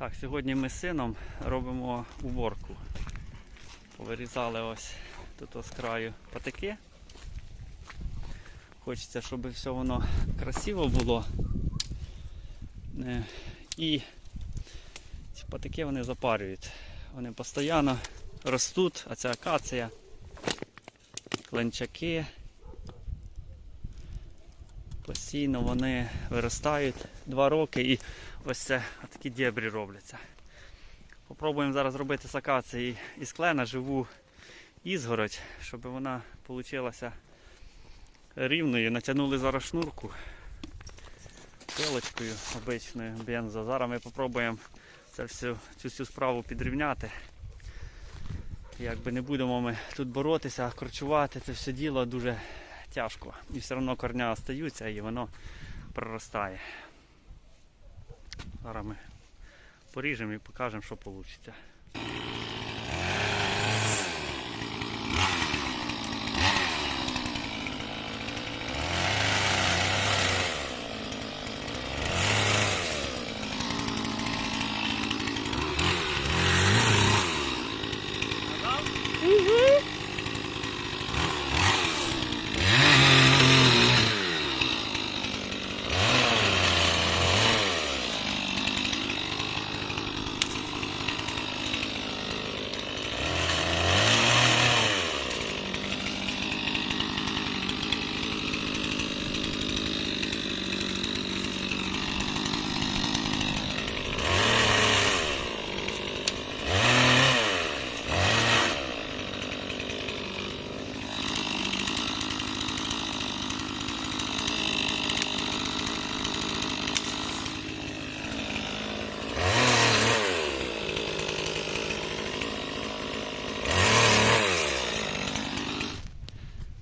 Так, сьогодні ми з сином робимо уборку. Повирізали ось тут ось краю патики. Хочеться, щоб все воно красиво було. Е, І ці патики вони запарюють. Вони постійно ростуть, а це акація, кленчаки. Постійно вони виростають два роки і ось це такі дєбрі робляться. Попробуємо зараз робити з акації із клена живу ізгородь, щоб вона вийшла рівною. Натягнули зараз шнурку пилочкою обичною бензо. Зараз ми попробуємо це всю, цю всю справу підрівняти. Якби не будемо ми тут боротися, корчувати це все діло дуже тяжко. І все одно корня остаються і воно проростає. Зараз ми поріжемо і покажемо, що вийде.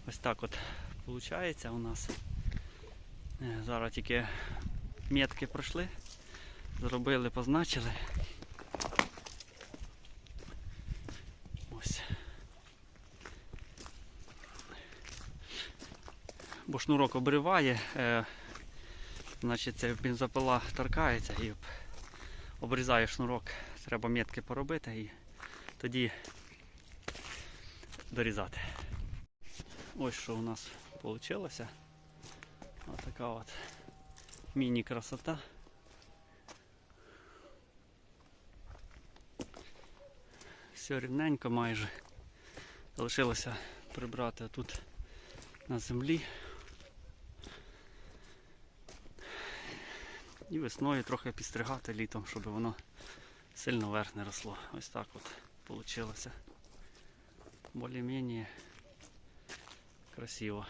Ось так от виходить у нас. Е, Зараз тільки метки пройшли, зробили, позначили. Бо шнурок обриває, е, значить це бензопила торкається і обрізає шнурок. Треба метки поробити і тоді дорізати. Ось що у нас вийшло. Ось така от міні-красота. Все рівненько майже. Залишилося прибрати тут на землі. І весною трохи підстригати літом, щоб воно сильно вверх не росло. Ось так от вийшло. Более-менее красиво.